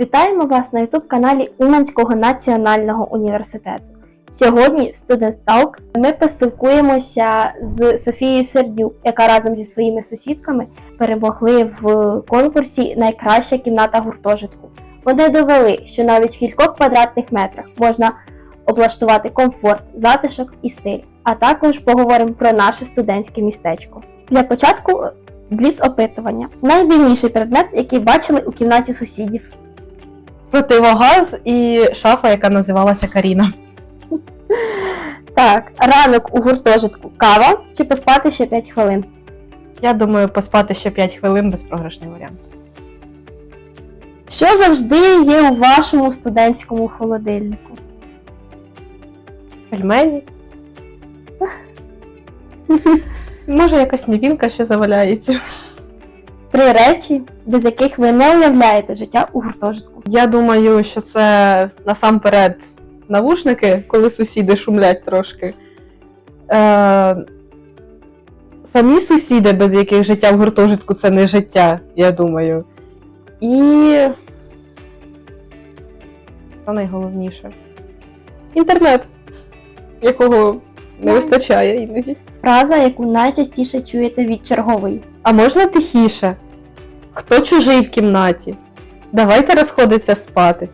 Вітаємо вас на youtube каналі Уманського національного університету. Сьогодні в Students Talks ми поспілкуємося з Софією Сердюк, яка разом зі своїми сусідками перемогли в конкурсі Найкраща кімната гуртожитку. Вони довели, що навіть в кількох квадратних метрах можна облаштувати комфорт, затишок і стиль. А також поговоримо про наше студентське містечко. Для початку бліц опитування. Найдивніший предмет, який бачили у кімнаті сусідів. противогаз і шафа, яка називалася Каріна. Так, ранок у гуртожитку кава чи поспати ще 5 хвилин. Я думаю, поспати ще 5 хвилин безпрограшний варіант. Що завжди є у вашому студентському холодильнику? Пельмені. Може, якась мівінка ще заваляється. Три речі, без яких ви не уявляєте життя у гуртожитку. Я думаю, що це насамперед навушники, коли сусіди шумлять трошки. Е, самі сусіди, без яких життя в гуртожитку це не життя, я думаю. І. Що найголовніше? Інтернет, якого не вистачає іноді. Фраза, яку найчастіше чуєте від чергової. А можна тихіше? Хто чужий в кімнаті? Давайте розходиться спати.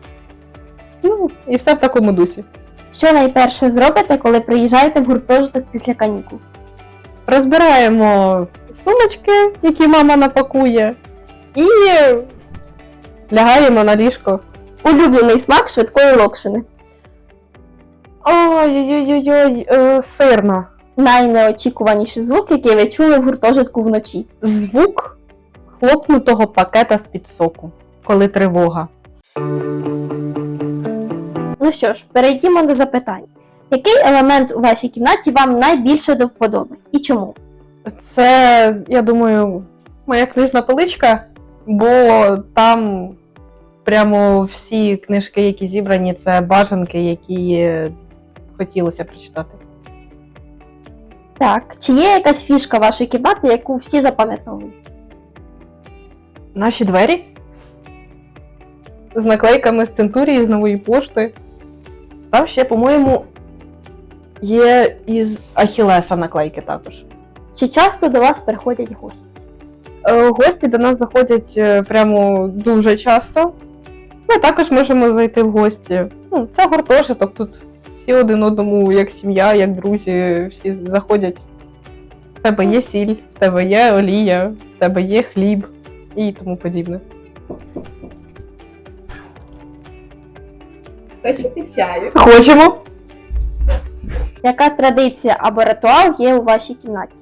Ну, і все в такому дусі. Що найперше зробите, коли приїжджаєте в гуртожиток після канікул? Розбираємо сумочки, які мама напакує, і лягаємо на ліжко. Улюблений смак швидкої локшини. Ой-ой-ой, е, сирна. Найнеочікуваніший звук, який ви чули в гуртожитку вночі. Звук хлопнутого пакета з-під соку, коли тривога. Ну що ж, перейдімо до запитань. Який елемент у вашій кімнаті вам найбільше до вподоби і чому? Це, я думаю, моя книжна поличка, бо там прямо всі книжки, які зібрані, це бажанки, які хотілося прочитати. Так, чи є якась фішка вашої кімнати, яку всі запам'ятовують? Наші двері з наклейками з центурії, з нової пошти. Там ще, по-моєму, є із Ахілеса наклейки також. Чи часто до вас приходять гості? Е, Гості до нас заходять е, прямо дуже часто. Ми також можемо зайти в гості. Ну, це гуртожиток, тут всі один одному, як сім'я, як друзі, всі заходять. В тебе є сіль, в тебе є олія, в тебе є хліб і тому подібне. Хочете чаю? Хочемо. Яка традиція або ритуал є у вашій кімнаті?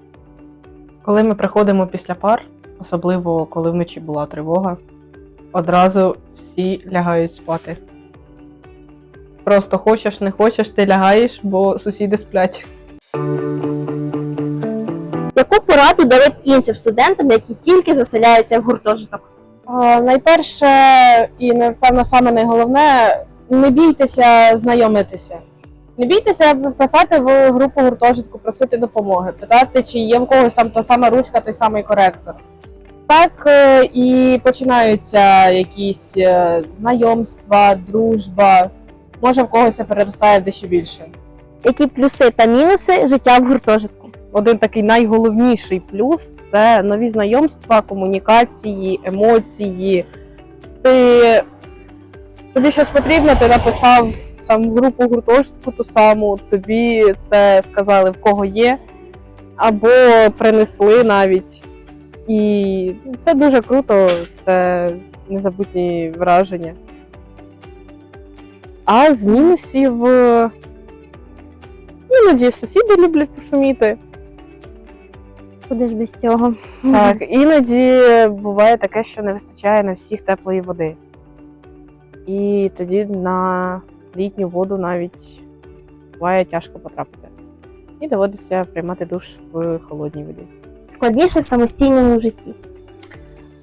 Коли ми приходимо після пар, особливо коли вночі була тривога, одразу всі лягають спати. Просто хочеш, не хочеш, ти лягаєш, бо сусіди сплять. Яку пораду дали б іншим студентам, які тільки заселяються в гуртожиток? А, Найперше і напевно саме найголовне не бійтеся знайомитися. Не бійтеся писати в групу гуртожитку, просити допомоги, питати, чи є в когось там та сама ручка, той самий коректор. Так е, і починаються якісь е, знайомства, дружба. Може в когось це переростає дещо більше. Які плюси та мінуси життя в гуртожитку? Один такий найголовніший плюс це нові знайомства, комунікації, емоції. Ти тобі щось потрібно, ти написав там в групу гуртожитку ту саму, тобі це сказали в кого є, або принесли навіть. І це дуже круто, це незабутні враження. А з мінусів е, іноді сусіди люблять пошуміти. Куди ж без цього? Так, іноді буває таке, що не вистачає на всіх теплої води. І тоді на літню воду навіть буває тяжко потрапити. І доводиться приймати душ в холодній воді. Складніше в самостійному житті.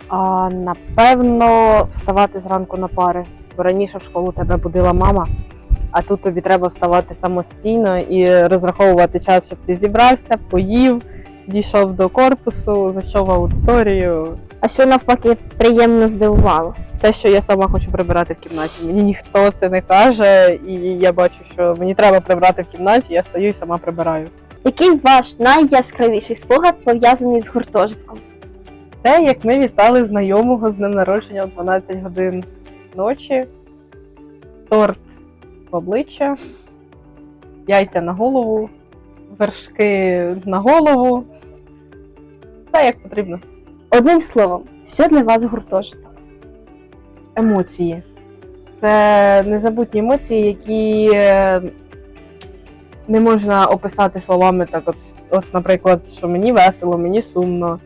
А напевно, вставати зранку на пари. Бо раніше в школу тебе будила мама, а тут тобі треба вставати самостійно і розраховувати час, щоб ти зібрався, поїв, дійшов до корпусу, зайшов в аудиторію. А що навпаки приємно здивувало? Те, що я сама хочу прибирати в кімнаті. Мені ніхто це не каже, і я бачу, що мені треба прибирати в кімнаті, я стою і сама прибираю. Який ваш найяскравіший спогад пов'язаний з гуртожитком? Те, як ми вітали знайомого з днем народження о 12 годин ночі, торт в обличчя, яйця на голову, вершки на голову. Та як потрібно. Одним словом, що для вас гуртожиток? Емоції. Це незабутні емоції, які е, не можна описати словами. Так, от, от, наприклад, що мені весело, мені сумно.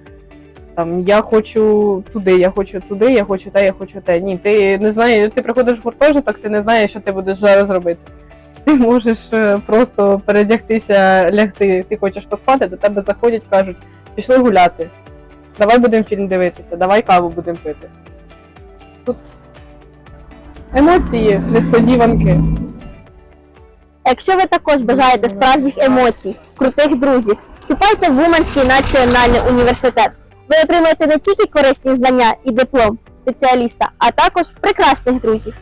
Там я хочу туди, я хочу туди, я хочу те, я хочу те. Ні, ти не знаєш, ти приходиш в гуртожиток, ти не знаєш, що ти будеш зараз робити. Ти можеш е, просто передягтися, лягти, ти хочеш поспати, до тебе заходять, кажуть, пішли гуляти. Давай будемо фільм дивитися, давай каву будемо пити. Тут емоції, несподіванки. Якщо ви також бажаєте справжніх емоцій, крутих друзів, вступайте в Уманський національний університет. Ви отримаєте не тільки корисні знання і диплом спеціаліста, а також прекрасних друзів.